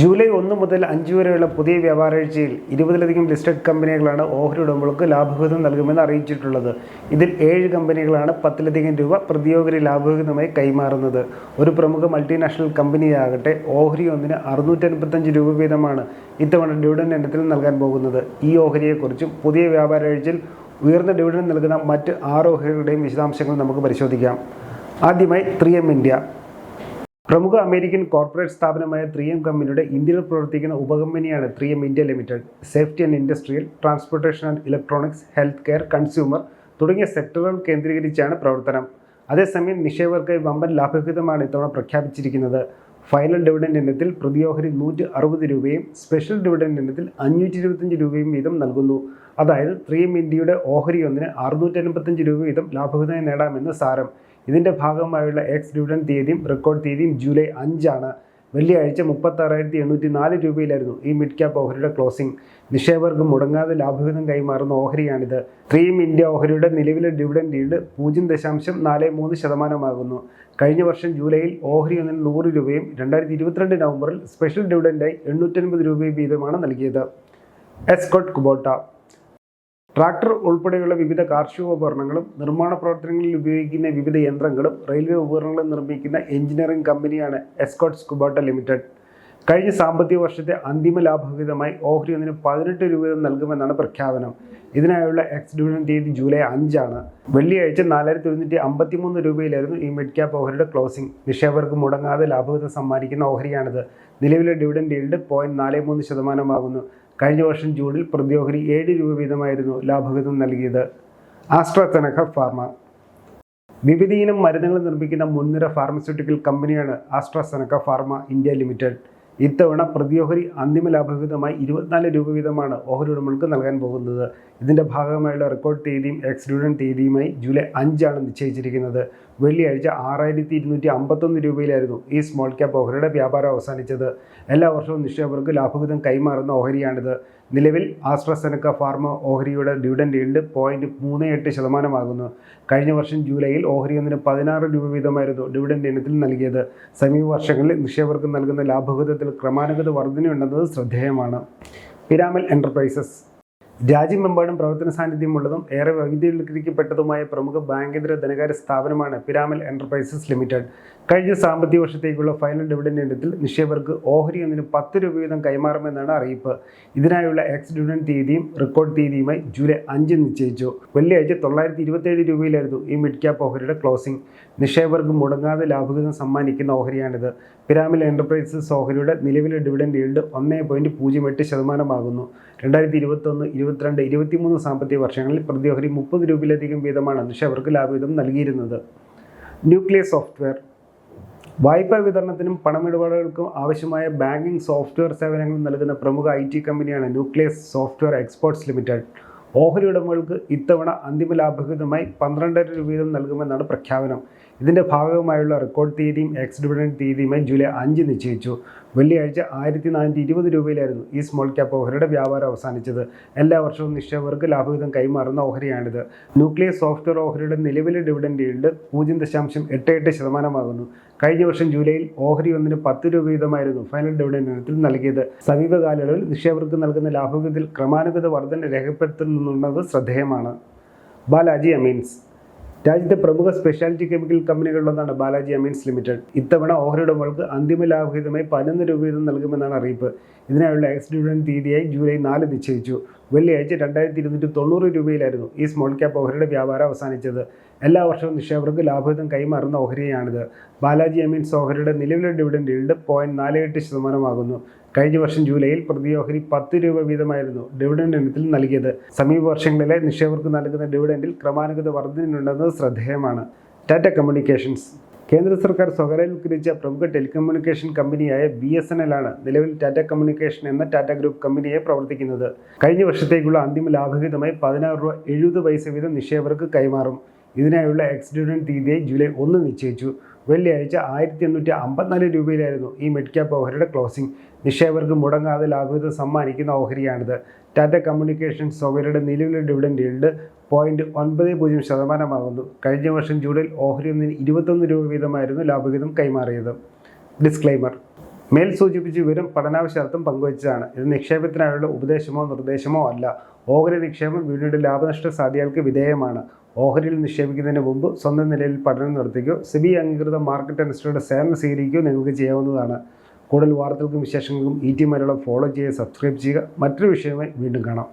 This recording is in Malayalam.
ജൂലൈ ഒന്ന് മുതൽ അഞ്ച് വരെയുള്ള പുതിയ വ്യാപാരാഴ്ചയിൽ ഇരുപതിലധികം ലിസ്റ്റഡ് കമ്പനികളാണ് ഓഹരി ഉടമകൾക്ക് ലാഭവിഹിതം നൽകുമെന്ന് അറിയിച്ചിട്ടുള്ളത്. ഇതിൽ ഏഴ് കമ്പനികളാണ് പത്തിലധികം രൂപ പ്രതിയോഗരി ലാഭവിഹിതമായി കൈമാറുന്നത്. ഒരു പ്രമുഖ മൾട്ടിനാഷണൽ കമ്പനിയാകട്ടെ ഓഹരി ഒന്നിന് അറുന്നൂറ്റൻപത്തഞ്ച് രൂപ വീതമാണ് ഇത്തവണ ഡിവിഡൻഡ് ഇനത്തിൽ നൽകാൻ പോകുന്നത്. ഈ ഓഹരിയെക്കുറിച്ചും പുതിയ വ്യാപാരാഴ്ചയിൽ ഉയർന്ന ഡിവിഡൻഡ് നൽകുന്ന മറ്റ് ആറ് ഓഹരികളുടെയും വിശദാംശങ്ങൾ നമുക്ക് പരിശോധിക്കാം. ആദ്യമായി ത്രീ എം ഇന്ത്യ. പ്രമുഖ അമേരിക്കൻ കോർപ്പറേറ്റ് സ്ഥാപനമായ ത്രീ എം കമ്പനിയുടെ ഇന്ത്യയിൽ പ്രവർത്തിക്കുന്ന ഉപകമ്പനിയാണ് three M India limited. Safety and industrial transportation and electronics health care consumer തുടങ്ങിയ സെക്ടറുകൾ കേന്ദ്രീകരിച്ചാണ് പ്രവർത്തനം. അതേസമയം നിക്ഷേപകർക്കായി വമ്പൻ ലാഭവിഹിതമാണ് ഇത്തവണ പ്രഖ്യാപിച്ചിരിക്കുന്നത്. ഫൈനൽ ഡിവിഡൻഡ് ഇനത്തിൽ പ്രതിയോഹരി നൂറ്റി അറുപത് രൂപയും സ്പെഷ്യൽ ഡിവിഡൻഡ് ഇനത്തിൽ അഞ്ഞൂറ്റി ഇരുപത്തഞ്ച് രൂപയും വീതം നൽകുന്നു. അതായത് ത്രീ എം ഇന്ത്യയുടെ ഓഹരി ഒന്നിന് അറുന്നൂറ്റി അൻപത്തഞ്ച് രൂപ വീതം ലാഭവിഹിതം നേടാമെന്ന് സാരം. ഇതിന്റെ ഭാഗമായുള്ള എക്സ് ഡിവിഡൻ തീയതിയും റെക്കോർഡ് തീയതിയും ജൂലൈ അഞ്ചാണ്. വെള്ളിയാഴ്ച മുപ്പത്താറായിരത്തി എണ്ണൂറ്റി നാല് രൂപയിലായിരുന്നു ഈ മിഡ് ക്യാപ്പ് ഓഹരിയുടെ ക്ലോസിംഗ് നിക്ഷേപകർക്ക് മുടങ്ങാതെ ലാഭവിഹിതം കൈമാറുന്ന ഓഹരിയാണിത്. ക്രീം ഇന്ത്യ ഓഹരിയുടെ നിലവിലെ ഡിവിഡൻഡ് ഈൽഡ് പൂജ്യം ദശാംശം നാല് മൂന്ന് ശതമാനമാകുന്നു. കഴിഞ്ഞ വർഷം ജൂലൈയിൽ ഓഹരി ഒന്നിന് നൂറ് രൂപയും രണ്ടായിരത്തി ഇരുപത്തിരണ്ട് നവംബറിൽ സ്പെഷ്യൽ ഡിവിഡൻഡായി എണ്ണൂറ്റൻപത് രൂപയും വീതമാണ് നൽകിയത്. എസ്കോട്ട് കുബോട്ട ട്രാക്ടർ ഉൾപ്പെടെയുള്ള വിവിധ കാർഷിക ഉപകരണങ്ങളും നിർമ്മാണ പ്രവർത്തനങ്ങളിൽ ഉപയോഗിക്കുന്ന വിവിധ യന്ത്രങ്ങളും റെയിൽവേ ഉപകരണങ്ങളും നിർമ്മിക്കുന്ന എഞ്ചിനീയറിംഗ് കമ്പനിയാണ് എസ്കോട്ട്സ് കുബോട്ട ലിമിറ്റഡ്. കഴിഞ്ഞ സാമ്പത്തിക വർഷത്തെ അന്തിമ ലാഭവിഹിതമായി ഓഹരി ഒന്നിന് പതിനെട്ട് രൂപ നൽകുമെന്നാണ് പ്രഖ്യാപനം. ഇതിനായുള്ള എക്സ് ഡിവിഷൻ തീയതി ജൂലൈ അഞ്ചാണ്. വെള്ളിയാഴ്ച നാലായിരത്തി ഒരുന്നൂറ്റി അമ്പത്തി മൂന്ന് രൂപയിലായിരുന്നു ഈ മിഡ് ക്യാപ്പ് ഓഹരിയുടെ ക്ലോസിംഗ്. നിക്ഷേപകർക്ക് മുടങ്ങാതെ ലാഭവിഹിതം സമ്മാനിക്കുന്ന ഓഹരിയാണിത്. നിലവിലെ ഡിവിഡൻഡ് ഈൽഡ് പോയിന്റ് നാല് മൂന്ന് ശതമാനമാകുന്നു. കഴിഞ്ഞ വർഷം ജൂണിൽ പ്രതിയോഹരി ഏഴ് രൂപ വീതമായിരുന്നു ലാഭവിഹിതം നൽകിയത്. AstraZeneca pharma. വിവിധ ഇനം മരുന്നുകൾ നിർമ്മിക്കുന്ന മുൻനിര ഫാർമസ്യൂട്ടിക്കൽ കമ്പനിയാണ് ആസ്ട്രസെനക ഫാർമ ഇന്ത്യ ലിമിറ്റഡ്. ഇത്തവണ പ്രതിയോഹരി അന്തിമ ലാഭവിഹിതമായി ഇരുപത്തിനാല് രൂപ വീതമാണ് ഓഹരി ഉടമകൾക്ക് നൽകാൻ പോകുന്നത്. ഇതിന്റെ ഭാഗമായുള്ള റെക്കോർഡ് തീയതിയും എക്സ് ഡിവിഡൻ തീയതിയുമായി ജൂലൈ അഞ്ചാണ് നിശ്ചയിച്ചിരിക്കുന്നത്. വെള്ളിയാഴ്ച ആറായിരത്തി ഇരുന്നൂറ്റി അമ്പത്തൊന്ന് രൂപയിലായിരുന്നു ഈ സ്മോൾ ക്യാപ്പ് ഓഹരിയുടെ വ്യാപാരം അവസാനിച്ചത്. എല്ലാ വർഷവും നിക്ഷേപകർക്ക് ലാഭവിധം കൈമാറുന്ന ഓഹരിയാണിത്. നിലവിൽ ആസ്ട്രസെനക്ക ഫാർമ ഓഹരിയുടെ ഡിവിഡൻഡ് ഈൽഡ് പോയിന്റ് മൂന്ന് എട്ട് ശതമാനമാകുന്നു. കഴിഞ്ഞ വർഷം ജൂലൈയിൽ ഓഹരി ഒന്നിന് പതിനാറ് രൂപ വീതമായിരുന്നു ഡിവിഡൻഡ് ഇനത്തിൽ നൽകിയത്. സമീപ വർഷങ്ങളിൽ നിക്ഷേപകർക്ക് നൽകുന്ന ലാഭവിധത്തിൽ ക്രമാനുഗത വർധനയുണ്ടെന്നത് ശ്രദ്ധേയമാണ്. പിരാമൽ എന്റർപ്രൈസസ് രാജ്യമെമ്പാടും പ്രവർത്തന സാന്നിധ്യമുള്ളതും ഏറെ വൈവിധ്യവൽക്കരിക്കപ്പെട്ടതുമായ പ്രമുഖ ബാങ്കേതര ധനകാര്യ സ്ഥാപനമാണ് പിരാമൽ എന്റർപ്രൈസസ് ലിമിറ്റഡ്. കഴിഞ്ഞ സാമ്പത്തിക വർഷത്തേക്കുള്ള ഫൈനൽ ഡിവിഡൻഡ് ഇനത്തിൽ നിക്ഷേപകർക്ക് ഓഹരി ഒന്നിന് പത്ത് രൂപ വീതം കൈമാറുമെന്നാണ് അറിയിപ്പ്. ഇതിനായുള്ള എക്സ് ഡിവിഡൻഡ് തീയതിയും റെക്കോർഡ് തീയതിയുമായി ജൂലൈ അഞ്ച് നിശ്ചയിച്ചു. വെള്ളിയാഴ്ച തൊള്ളായിരത്തി ഇരുപത്തേഴ് രൂപയിലായിരുന്നു ഈ മിഡ് ക്യാപ്പ് ഓഹരിയുടെ ക്ലോസിംഗ്. നിക്ഷേപകർക്ക് മുടങ്ങാതെ ലാഭവിഹിതം സമ്മാനിക്കുന്ന ഓഹരിയാണിത്. പിരാമിൽ എന്റർപ്രൈസസ് ഓഹരിയുടെ നിലവിലെ ഡിവിഡൻഡ് ഈൽഡ് ഒന്നേ പോയിന്റ് പൂജ്യം എട്ട് ശതമാനമാകുന്നു. രണ്ടായിരത്തി ഇരുപത്തൊന്ന് ഇരുപത്തിരണ്ട് ഇരുപത്തിമൂന്ന് സാമ്പത്തിക വർഷങ്ങളിൽ പ്രതിയോഹരി മുപ്പത് രൂപയിലധികം വീതമാണ് നിക്ഷേപകർക്ക് ലാഭവിധം നൽകിയിരുന്നത്. Nuclear software. വായ്പാ വിതരണത്തിനും പണമിടപാടുകൾക്കും ആവശ്യമായ ബാങ്കിംഗ് സോഫ്റ്റ്വെയർ സേവനങ്ങൾ നൽകുന്ന പ്രമുഖ ഐ ടി കമ്പനിയാണ് ന്യൂക്ലിയസ് സോഫ്റ്റ്വെയർ എക്സ്പോർട്സ് ലിമിറ്റഡ്. ഓഹരി ഉടമകൾക്ക് ഇത്തവണ അന്തിമ ലാഭവിഹിതമായി പന്ത്രണ്ടര രൂപ വീതം നൽകുമെന്നാണ് പ്രഖ്യാപനം. ഇതിന്റെ ഭാഗമായുള്ള റെക്കോർഡ് തീയതിയും എക്സ് ഡിവിഡൻഡ് തീയതിയുമായി ജൂലൈ അഞ്ച് നിശ്ചയിച്ചു. വെള്ളിയാഴ്ച ആയിരത്തി നാനൂറ്റി ഇരുപത് രൂപയിലായിരുന്നു ഈ സ്മോൾ ക്യാപ്പ് ഓഹരിയുടെ വ്യാപാരം അവസാനിച്ചത്. എല്ലാ വർഷവും നിക്ഷേപകർക്ക് ലാഭവിധം കൈമാറുന്ന ഓഹരിയാണിത്. ന്യൂക്ലിയർ സോഫ്റ്റ്വെയർ ഓഹരിയുടെ നിലവിലെ ഡിവിഡൻഡ് ഈൽഡ് പൂജ്യം ദശാംശം എട്ട് എട്ട് ശതമാനമാകുന്നു. കഴിഞ്ഞ വർഷം ജൂലൈയിൽ ഓഹരി ഒന്നിന് പത്ത് രൂപ വീതമായിരുന്നു ഫൈനൽ ഡിവിഡൻഡ് ഇനത്തിൽ നൽകിയത്. സമീപകാലയളവിൽ നിക്ഷേപകർക്ക് നൽകുന്ന ലാഭവിധത്തിൽ ക്രമാനുഗത വർധന രേഖപ്പെടുത്തുന്നുള്ളത് ശ്രദ്ധേയമാണ്. ബാലാജി അമീൻസ് രാജ്യത്തെ പ്രമുഖ സ്പെഷ്യാലിറ്റി കെമിക്കൽ കമ്പനികളിലൊന്നാണ് ബാലാജി അമീൻസ് ലിമിറ്റഡ്. ഇത്തവണ ഓഹരി ഉടമകൾക്ക് അന്തിമ ലാഭഹിതമായി പതിനൊന്ന് രൂപ വീതം നൽകുമെന്നാണ് അറിയിപ്പ്. ഇതിനായുള്ള എക്സ് ഡിവിഡൻ തീയതിയായി ജൂലൈ നാല് നിശ്ചയിച്ചു. വെള്ളിയാഴ്ച രണ്ടായിരത്തി ഇരുന്നൂറ്റി തൊണ്ണൂറ് രൂപയിലായിരുന്നു ഈ സ്മോൾ ക്യാപ്പ് ഓഹരിയുടെ വ്യാപാരം അവസാനിച്ചത്. എല്ലാ വർഷവും നിക്ഷേപകർക്ക് ലാഭവിധം കൈമാറുന്ന ഓഹരിയാണിത്. ബാലാജി അമീൻസ് ഓഹരിയുടെ നിലവിലെ ഡിവിഡൻഡ് ഈൽഡ് പോയിന്റ് നാല് എട്ട് ശതമാനമാകുന്നു. കഴിഞ്ഞ വർഷം ജൂലൈയിൽ പ്രതി ഓഹരി പത്ത് രൂപ വീതമായിരുന്നു ഡിവിഡൻഡ് ഇനത്തിൽ നൽകിയത്. സമീപ വർഷങ്ങളിലെ നിക്ഷേപകർക്ക് നൽകുന്ന ഡിവിഡൻഡിൽ ക്രമാനുഗത വർധനയുണ്ടെന്നത് ശ്രദ്ധേയമാണ്. ടാറ്റ കമ്മ്യൂണിക്കേഷൻസ് കേന്ദ്ര സർക്കാർ സ്വകാര്യവൽക്കരിച്ച പ്രമുഖ ടെലികമ്മ്യൂണിക്കേഷൻ കമ്പനിയായ ബി എസ് എൻ എൽ ആണ് നിലവിൽ ടാറ്റ കമ്മ്യൂണിക്കേഷൻ എന്ന ടാറ്റ ഗ്രൂപ്പ് കമ്പനിയെ പ്രവർത്തിക്കുന്നത്. കഴിഞ്ഞ വർഷത്തേക്കുള്ള അന്തിമ ലാഭഹിതമായി പതിനാറ് രൂപ എഴുപത് പൈസ വീതം നിക്ഷേപകർക്ക് കൈമാറും. ഇതിനായുള്ള എക്സ് തീയതിയെ ജൂലൈ ഒന്ന് നിശ്ചയിച്ചു. വെള്ളിയാഴ്ച ആയിരത്തി എണ്ണൂറ്റി അമ്പത്തിനാല് രൂപയിലായിരുന്നു ഈ മെഡ് ക്യാപ്പ് ഓഹരിയുടെ ക്ലോസിംഗ്. നിക്ഷേപകർക്ക് മുടങ്ങാതെ ലാഭവിധം സമ്മാനിക്കുന്ന ഓഹരിയാണിത്. ടാറ്റ കമ്മ്യൂണിക്കേഷൻ സൗകര്യയുടെ നിലവിലെ ഡിവിഡൻഡ് ഈൽഡ് പോയിന്റ് ഒൻപത് പൂജ്യം ശതമാനമാകുന്നു. കഴിഞ്ഞ വർഷം ജൂണിൽ ഓഹരി ഒന്നിന് ഇരുപത്തൊന്ന് രൂപ വീതമായിരുന്നു ലാഭവിഹിതം കൈമാറിയത്. ഡിസ്ക്ലൈമർ മേൽ സൂചിപ്പിച്ച വിവരം പഠനാവശ്യാർത്ഥം പങ്കുവച്ചതാണ്. ഇത് നിക്ഷേപത്തിനായുള്ള ഉപദേശമോ നിർദ്ദേശമോ അല്ല. ഓഹരി നിക്ഷേപം വീണ്ടും ലാഭനഷ്ട സാധ്യതകൾക്ക് വിധേയമാണ്. ഓഹരിയിൽ നിക്ഷേപിക്കുന്നതിന് മുമ്പ് സ്വന്തം നിലയിൽ പഠനം നടത്തിക്കോ സെബി അംഗീകൃത മാർക്കറ്റ് അനുസരിച്ചുള്ള സേവനം സ്വീകരിക്കുകയോ നിങ്ങൾക്ക് ചെയ്യാവുന്നതാണ്. കൂടുതൽ വാർത്തകൾക്കും വിശേഷങ്ങൾക്കും ഈ ടി മലയാളം ഫോളോ ചെയ്യുക സബ്സ്ക്രൈബ് ചെയ്യുക. മറ്റൊരു വിഷയമായി വീണ്ടും കാണാം.